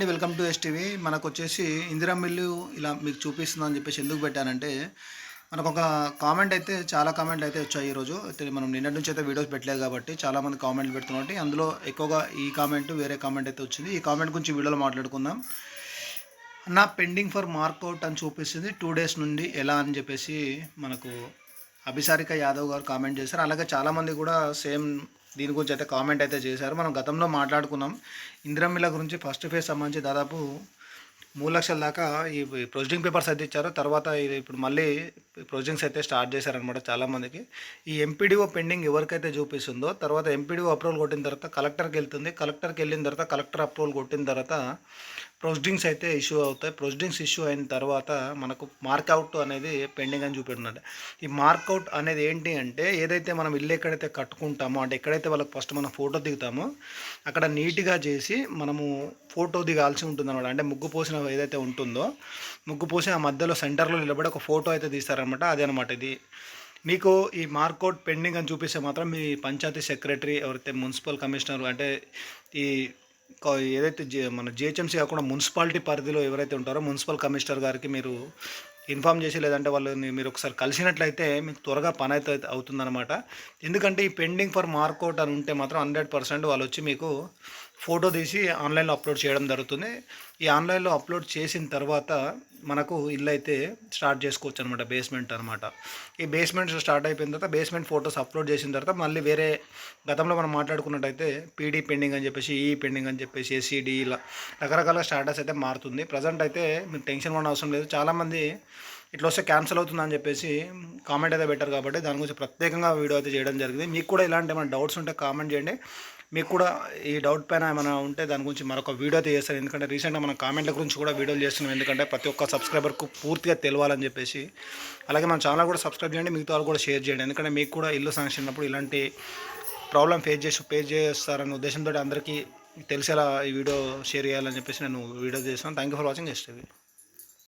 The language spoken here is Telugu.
అండి వెల్కమ్ టు ఎస్టీవీ. మనకు వచ్చేసి ఇందిరా మిల్లు ఇలా మీకు చూపిస్తుందని చెప్పేసి ఎందుకు పెట్టానంటే మనకు ఒక కామెంట్ అయితే చాలా కామెంట్లు అయితే వచ్చాయి ఈరోజు అయితే మనం నిన్నటి నుంచి అయితే వీడియోస్ పెట్టలేదు కాబట్టి చాలామంది కామెంట్లు పెడుతున్నాయి అందులో ఎక్కువగా ఈ కామెంట్ వేరే కామెంట్ అయితే వచ్చింది. ఈ కామెంట్ గురించి వీడియోలో మాట్లాడుకుందాం. నా పెండింగ్ ఫర్ మార్కౌట్ అని చూపిస్తుంది. టూ డేస్ నుండి ఎలా అని చెప్పేసి మనకు అభిసారిక యాదవ్ గారు కామెంట్ చేశారు. అలాగే చాలామంది కూడా సేమ్ దీని గురించి అయితే కామెంట్ అయితే చేశారు. మనం గతంలో మాట్లాడుకున్నాం. ఇందిరమ్మిల గురించి ఫస్ట్ ఫేజ్ సంబంధించి దాదాపు మూడు లక్షల దాకా ఈ ప్రొసీడింగ్ పేపర్స్ అయితే ఇచ్చారు. తర్వాత ఇది ఇప్పుడు మళ్ళీ ప్రొసీడింగ్స్ అయితే స్టార్ట్ చేశారనమాట చాలామందికి. ఈ ఎంపీడీఓ పెండింగ్ ఎవరికైతే చూపిస్తుందో తర్వాత ఎంపీడీఓ అప్రూవల్ కొట్టిన తర్వాత కలెక్టర్కి వెళ్తుంది. కలెక్టర్కి వెళ్ళిన తర్వాత కలెక్టర్ అప్రూవల్ కొట్టిన తర్వాత ప్రొసీడింగ్స్ అయితే ఇష్యూ అవుతాయి. ప్రొసీడింగ్స్ ఇష్యూ అయిన తర్వాత మనకు మార్కౌట్ అనేది పెండింగ్ అని చూపెడుతుంది ఈ మార్కౌట్ అనేది ఏంటి అంటే ఏదైతే మనం ఇల్లు ఎక్కడైతే కట్టుకుంటామో అంటే ఎక్కడైతే వాళ్ళకి ఫస్ట్ మనం ఫోటో దిగుతామో అక్కడ నీట్గా చేసి మనము ఫోటో దిగాల్సి ఉంటుంది అనమాట అంటే ముగ్గు పోసిన ఏదైతే ఉంటుందో ముగ్గు పోసి ఆ మధ్యలో సెంటర్లో నిలబడి ఒక ఫోటో అయితే తీస్తారనమాట అదే అనమాట ఇది. మీకు ఈ మార్కౌట్ పెండింగ్ అని చూపిస్తే మాత్రం మీ పంచాయతీ సెక్రటరీ ఎవరైతే మున్సిపల్ కమిషనర్ అంటే ఈ ఏదైతే మన జిహెచ్ఎంసీ కాకుండా మున్సిపాలిటీ పరిధిలో ఎవరైతే ఉంటారో మున్సిపల్ కమిషనర్ గారికి మీరు ఇన్ఫామ్ చేసి లేదంటే వాళ్ళని మీరు ఒకసారి కలిసినట్లయితే మీకు త్వరగా పని అయితే అవుతుందన్నమాట. ఎందుకంటే ఈ పెండింగ్ ఫర్ మార్కౌట్ అని ఉంటే మాత్రం హండ్రెడ్ పర్సెంట్ వాళ్ళు వచ్చి మీకు ఫోటో తీసి ఆన్లైన్లో అప్లోడ్ చేయడం జరుగుతుంది. ఈ ఆన్లైన్లో అప్లోడ్ చేసిన తర్వాత మనకు ఇల్లు అయితే స్టార్ట్ చేసుకోవచ్చు అనమాట బేస్మెంట్ అనమాట ఈ బేస్మెంట్ స్టార్ట్ అయిపోయిన తర్వాత బేస్మెంట్ ఫొటోస్ అప్లోడ్ చేసిన తర్వాత మళ్ళీ వేరే గతంలో మనం మాట్లాడుకున్నట్టయితే పీడీ పెండింగ్ అని చెప్పేసి ఈ పెండింగ్ అని చెప్పేసి ఎస్సీడీ ఇలా రకరకాల స్టాటస్ అయితే మారుతుంది. ప్రజెంట్ అయితే మీరు టెన్షన్ పడిన అవసరం లేదు. చాలామంది ఇట్లా వస్తే క్యాన్సిల్ అవుతుందని చెప్పేసి కామెంట్ అయితే పెట్టారు కాబట్టి దాని గురించి ప్రత్యేకంగా వీడియో అయితే చేయడం జరిగింది. మీకు కూడా ఇలాంటి ఏమైనా డౌట్స్ ఉంటే కామెంట్ చేయండి. మీకు కూడా ఈ డౌట్ పైన ఏమైనా ఉంటే దాని గురించి మరొక వీడియో తీసేస్తారు ఎందుకంటే రీసెంట్గా మన కామెంట్ల గురించి కూడా వీడియోలు చేస్తున్నాం. ఎందుకంటే ప్రతి ఒక్క సబ్స్క్రైబర్కు పూర్తిగా తెలియాలని చెప్పేసి. అలాగే మన ఛానల్ కూడా సబ్స్క్రైబ్ చేయండి. మిగతా వాళ్ళు కూడా షేర్ చేయండి. ఎందుకంటే మీకు కూడా ఇల్లు శాంక్షన్ అయినప్పుడు ఇలాంటి ప్రాబ్లం ఫేస్ చేసి ఫేస్ చేస్తారనే ఉద్దేశంతో అందరికీ తెలిసేలా ఈ వీడియో షేర్ చేయాలని చెప్పేసి నేను వీడియో చేస్తాను thank you for watching STV